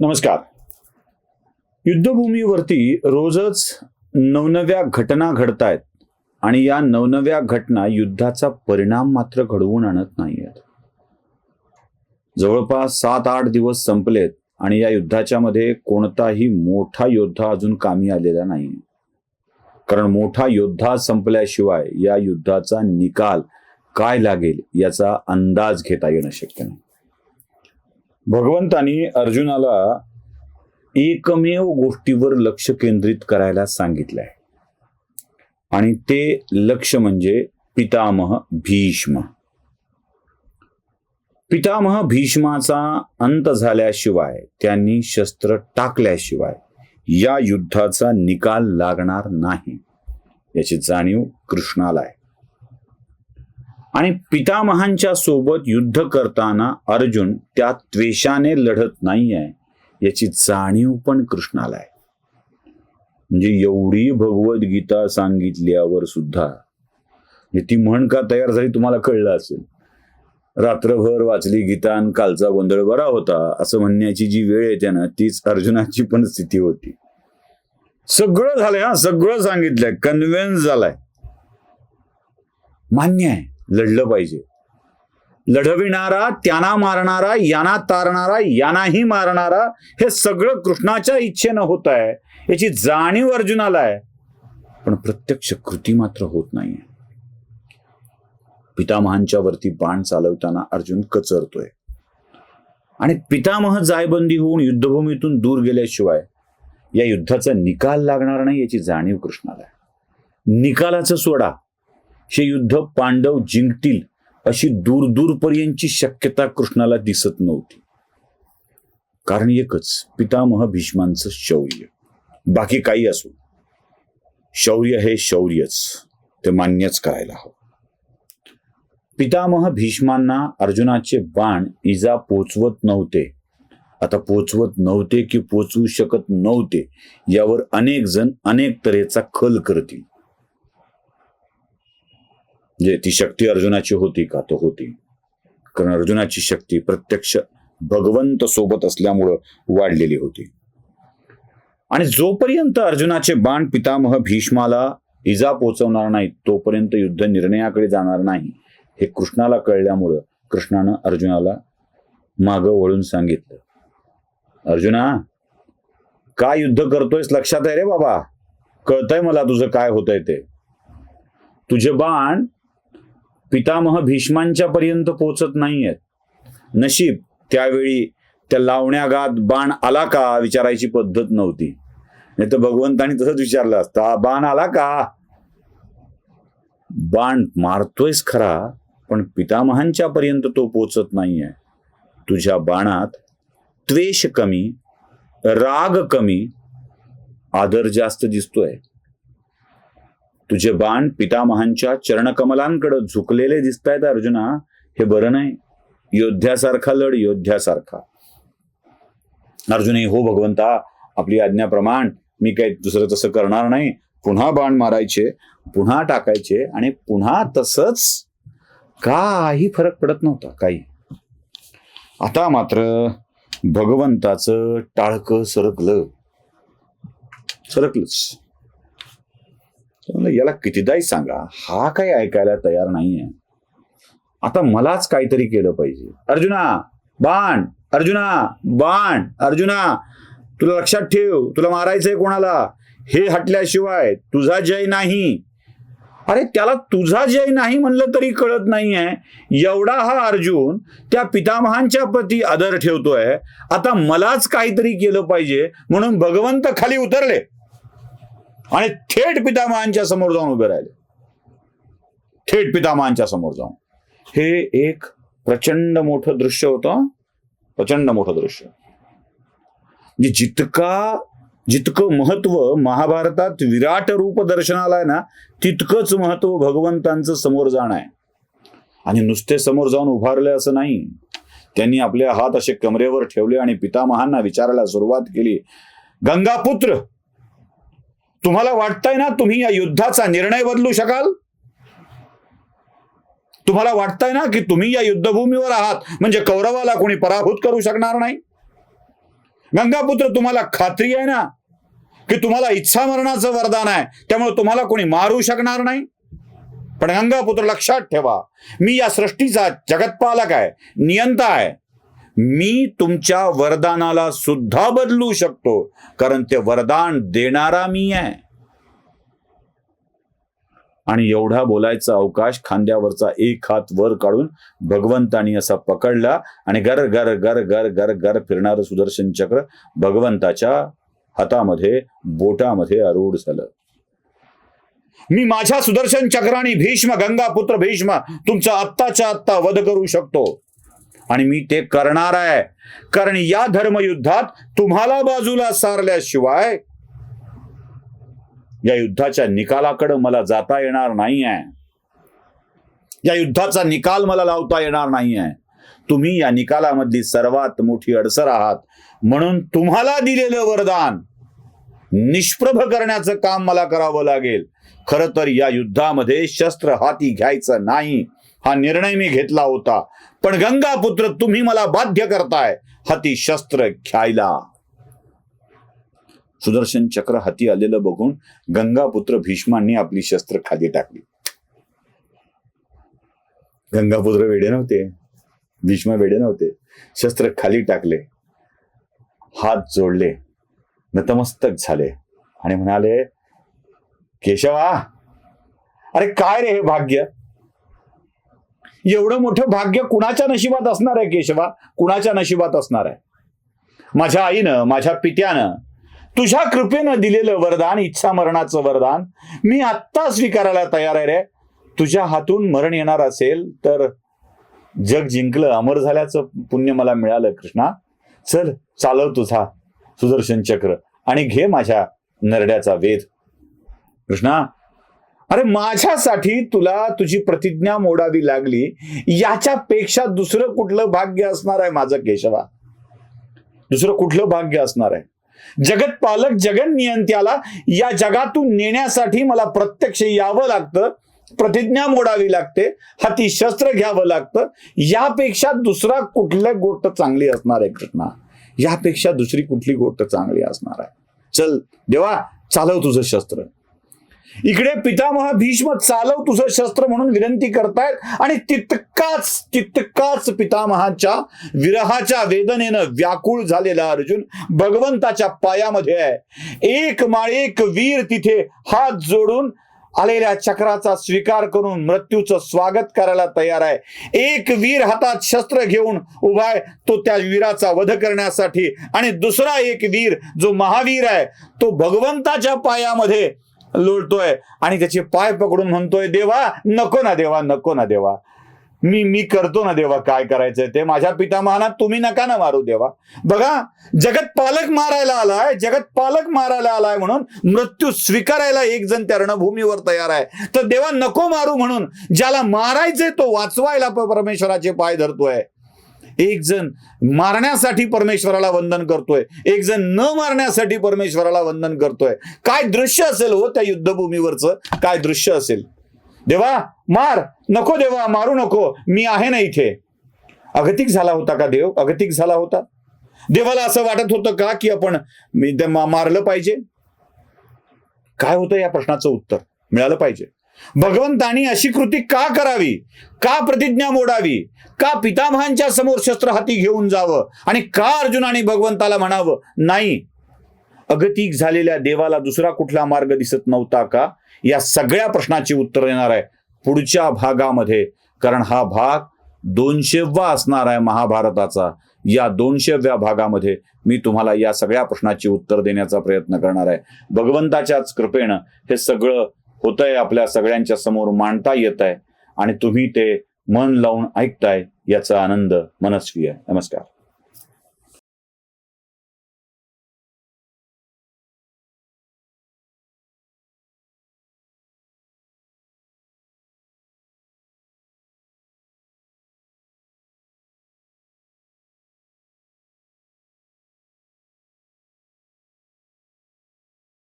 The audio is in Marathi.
नमस्कार. युद्धभूमीवरती रोजच नवनव्या घटना घडतायत आणि या नवनव्या घटना युद्धाचा परिणाम मात्र घडवून आणत नाहीयेत. जवळपास सात आठ दिवस संपलेत आणि या युद्धाच्या मध्ये कोणताही मोठा योद्धा अजून कामी आलेला नाही कारण मोठा योद्धा संपल्याशिवाय या युद्धाचा निकाल काय लागेल याचा अंदाज घेता येणं शक्य नाही. भगवंतानी अर्जुनाला एकमेव गोष्टीवर लक्ष केंद्रित करायला सांगितलंय. आणि ते लक्ष म्हणजे पितामह भीष्म. पितामह भीष्माचा अंत झाल्याशिवाय त्यांनी शस्त्र टाकल्याशिवाय या युद्धाचा निकाल लागणार नाही. याची जाणीव कृष्णाला आहे. आणि पितामहांच्या सोबत युद्ध करताना अर्जुन त्या त्वेषाने लढत नाहीये याची जाणीव पण कृष्णाला आहे. म्हणजे एवढी भगवद्गीता सांगितल्यावर सुद्धा म्हणजे ती म्हण का तयार झाली तुम्हाला कळलं असेल. रात्रभर वाचली गीता आणि कालचा गोंधळ बरा होता असं म्हणण्याची जी वेळ येते ना तीच अर्जुनाची पण स्थिती होती. सगळं झालंय हा सगळं सांगितलंय कन्व्हिन्स झालाय. मान्य आहे. लढलं पाहिजे. लढविणारा त्यांना मारणारा यांना तारणारा यांनाही मारणारा हे सगळं कृष्णाच्या इच्छेनं होत आहे याची जाणीव अर्जुनाला आहे. पण प्रत्यक्ष कृती मात्र होत नाहीये. पितामहांच्या वरती बाण चालवताना अर्जुन कचरतोय. आणि पितामह जायबंदी होऊन युद्धभूमीतून दूर गेल्याशिवाय या युद्धाचा निकाल लागणार नाही याची जाणीव कृष्णाला आहे. निकालाचं सोडा. हे युद्ध पांडव जिंकतील अशी दूरदूरपर्यंतची शक्यता कृष्णाला दिसत नव्हती. कारण एकच पितामह भीष्मांचं शौर्य. बाकी काही असो शौर्य हे शौर्यच ते मान्यच करायला हवं. पितामह भीष्मांना अर्जुनाचे बाण इजा पोचवत नव्हते. आता पोचवत नव्हते की पोचवू शकत नव्हते यावर अनेक जण अनेक तऱ्हेचा खल करतील. म्हणजे ती शक्ती अर्जुनाची होती का? तो होती. कारण अर्जुनाची शक्ती प्रत्यक्ष भगवंत सोबत असल्यामुळं वाढलेली होती. आणि जोपर्यंत अर्जुनाचे बाण पितामह भीष्माला इजा पोचवणार नाहीत तोपर्यंत युद्ध निर्णयाकडे जाणार नाही हे कृष्णाला कळल्यामुळं कृष्णानं अर्जुनाला मागं वळून सांगितलं. अर्जुना काय युद्ध करतोयस लक्षात आहे रे बाबा? कळतंय मला तुझं काय होतंय ते. तुझे बाण पितामह भीष्मांच्या पर्यंत पोचत नाहीयेत. नशीब त्यावेळी त्या लावण्यागात बाण आला का विचारायची पद्धत नव्हती. नाही तर भगवंतानी तसंच विचारलं असतं बाण आला का? बाण मारतोयस खरा पण पितामहांच्या पर्यंत तो पोचत नाहीये. तुझ्या बाणात त्वेष कमी राग कमी आदर जास्त दिसतोय. तुझे बाण पितामहांच्या चरणकमलांकडे झुकलेले दिसत आहेत अर्जुना. हे बरं नाही. योद्ध्यासारखा लढ योद्ध्यासारखा. अर्जुनही हो भगवंता आपली आज्ञाप्रमाण मी काही दुसरं तसं करणार नाही. पुन्हा बाण मारायचे पुन्हा टाकायचे आणि पुन्हा तसंच काही फरक पडत नव्हता काही. आता मात्र भगवंताचं टाळकं सरकलं. सरकलंच. म्हणलं, याला कितीदाही सांगा? हा काही ऐकायला तयार नाहीये. आता मलाच काहीतरी केलं पाहिजे. अर्जुना बाण अर्जुना बाण अर्जुना तुला लक्षात ठेव तुला मारायचंय कोणाला? हे हटल्याशिवाय तुझा जय नाही. अरे त्याला तुझा जय नाही म्हणलं तरी कळत नाहीये. एवढा हा अर्जुन त्या पितामहांच्या प्रती आदर ठेवतोय. आता मलाच काहीतरी केलं पाहिजे म्हणून भगवंत खाली उतरले. आणि थेट पितामहांच्या समोर जाऊन उभे राहिले. थेट पितामहांच्या समोर जाऊन. हे एक प्रचंड मोठं दृश्य होतं. प्रचंड मोठं दृश्य. म्हणजे जितका जितकं महत्त्व महाभारतात विराट रूप दर्शनाला आहे ना तितकंच महत्त्व भगवंतांचं समोर जाणं आहे. आणि नुसते समोर जाऊन उभारले असं नाही. त्यांनी आपले हात असे कमरेवर ठेवले आणि पितामहांना विचारायला सुरुवात केली. गंगापुत्र तुम्हाला वाटतंय ना तुम्ही या युद्धाचा निर्णय बदलू शकाल? तुम्हाला वाटतंय ना की तुम्ही या युद्धभूमीवर आहात म्हणजे कौरवाला कोणी पराभूत करू शकणार नाही? गंगापुत्र तुम्हाला खात्री आहे ना की तुम्हाला इच्छा मरणाचं वरदान आहे त्यामुळे तुम्हाला कोणी मारू शकणार नाही? पण गंगापुत्र लक्षात ठेवा मी या सृष्टीचा जगतपालक आहे नियंता आहे. मी तुमच्या वरदानाला सुद्धा बदलू शकतो कारण ते वरदान देणारा मी आहे. आणि एवढा बोलायचा अवकाश खांद्यावरचा एक हात वर काढून भगवंतानी असा पकडला आणि गर गर गर गर गर गर फिरणारं सुदर्शन चक्र भगवंताच्या हातामध्ये बोटामध्ये आरूढ झालं. मी माझ्या सुदर्शन चक्राने भीष्म गंगापुत्र भीष्म तुमचा आत्ताच्या आत्ता वध करू शकतो. आणि मी ते करणार आहे. कारण या धर्मयुद्धात तुम्हाला बाजूला सारल्याशिवाय या युद्धाच्या निकालाकडे मला जाता येणार नाही आहे या युद्धाचा निकाल मला लावता येणार नाही आहे तुम्ही या निकालामधली सर्वात मोठी अडसर आहात. म्हणून तुम्हाला दिलेलं वरदान निष्प्रभ करण्याचं काम मला करावं लागेल. खर तर या युद्धामध्ये शस्त्र हाती घ्यायचं नाही. हा निर्णय मी घेतला होता. पण गंगापुत्र तुम्ही मला बाध्य करताय. हाती शस्त्र घ्यायला. सुदर्शन चक्र हाती आलेलं बघून गंगापुत्र भीष्मांनी आपली शस्त्र खाली टाकली. गंगापुत्र वेडे नव्हते. भीष्म वेडे नव्हते. शस्त्र खाली टाकले. हात जोडले. नतमस्तक झाले. आणि म्हणाले केशवा अरे काय रे हे भाग्य? एवढं मोठं भाग्य कुणाच्या नशिबात असणार आहे केशवा? कुणाच्या नशिबात असणार आहे? माझ्या आईनं माझ्या पित्यानं तुझ्या कृपेनं दिलेलं वरदान इच्छा मरणाचं वरदान मी आत्ता स्वीकारायला तयार आहे रे. तुझ्या हातून मरण येणार असेल तर जग जिंकलं अमर झाल्याचं पुण्य मला मिळालं कृष्णा. चल चालव तुझा सुदर्शन चक्र आणि घे माझ्या नरड्याचा वेध. कृष्णा अरे माझ्यासाठी तुला तुझी प्रतिज्ञा मोडावी लागली याच्यापेक्षा दुसरं कुठलं भाग्य असणार आहे माझं केशवा? दुसरं कुठलं भाग्य असणार आहे? जगत पालक जगन नियंत्याला या जगातून नेण्यासाठी मला प्रत्यक्ष यावं लागतं प्रतिज्ञा मोडावी लागते हाती शस्त्र घ्यावं लागतं यापेक्षा दुसरा कुठल्या गोष्ट चांगली असणार आहे कृष्णा? यापेक्षा दुसरी कुठली गोष्ट चांगली असणार आहे? चल देवा चालव तुझं शस्त्र. इकडे पितामह भीष्म चालव तुझं शस्त्र म्हणून विनंती करतायत. आणि तितकाच तितकाच पितामहाच्या विरहाच्या वेदनेनं व्याकुळ झालेला अर्जुन भगवंताच्या पायामध्ये आहे. एक माळेक वीर तिथे हात जोडून आलेल्या चक्राचा स्वीकार करून मृत्यूचं स्वागत करायला तयार आहे. एक वीर हातात शस्त्र घेऊन उभा आहे तो त्या वीराचा वध करण्यासाठी. आणि दुसरा एक वीर जो महावीर आहे तो भगवंताच्या पायामध्ये लोळतोय. आणि त्याचे पाय पकडून म्हणतोय देवा नको ना देवा नको ना देवा. मी मी करतो ना देवा काय करायचंय ते. माझ्या पितामहाना तुम्ही नका ना मारू देवा. बघा जगत पालक मारायला आलाय जगत पालक मारायला आलाय म्हणून मृत्यू स्वीकारायला एक जण त्या रणभूमीवर तयार आहे. तर देवा नको मारू म्हणून ज्याला मारायचंय तो वाचवायला परमेश्वराचे पाय धरतोय. एक जण मारण्यासाठी परमेश्वराला वंदन करतोय एक जण न मारण्यासाठी परमेश्वराला वंदन करतोय. काय दृश्य असेल हो त्या युद्धभूमीवरचं? काय दृश्य असेल? देवा मार! नको देवा मारू नको. मी आहे ना इथे. अगतिक झाला होता का देव? अगतिक झाला होता? देवाला असं वाटत होतं का की आपण मारलं पाहिजे? काय होतं या प्रश्नाचं उत्तर? मिळालं पाहिजे. भगवंतानी अशी कृती का करावी? का प्रतिज्ञा मोडावी? का पितामहांच्या समोर शस्त्र हाती घेऊन जावं? आणि का अर्जुनाने भगवंताला म्हणावं? नाही. अगतिक झालेल्या देवाला दुसरा कुठला मार्ग दिसत नव्हता का? या सगळ्या प्रश्नाची उत्तर येणार आहे पुढच्या भागामध्ये. कारण हा भाग दोनशेवा असणार आहे महाभारताचा. या दोनशेव्या भागामध्ये मी तुम्हाला या सगळ्या प्रश्नाची उत्तर देण्याचा प्रयत्न करणार आहे. भगवंताच्याच कृपेनं हे सगळं होतंय आपल्या सगळ्यांच्या समोर मांडता येत आहे आणि तुम्ही ते मन लावून ऐकताय याचा आनंद मनस्वी आहे. नमस्कार.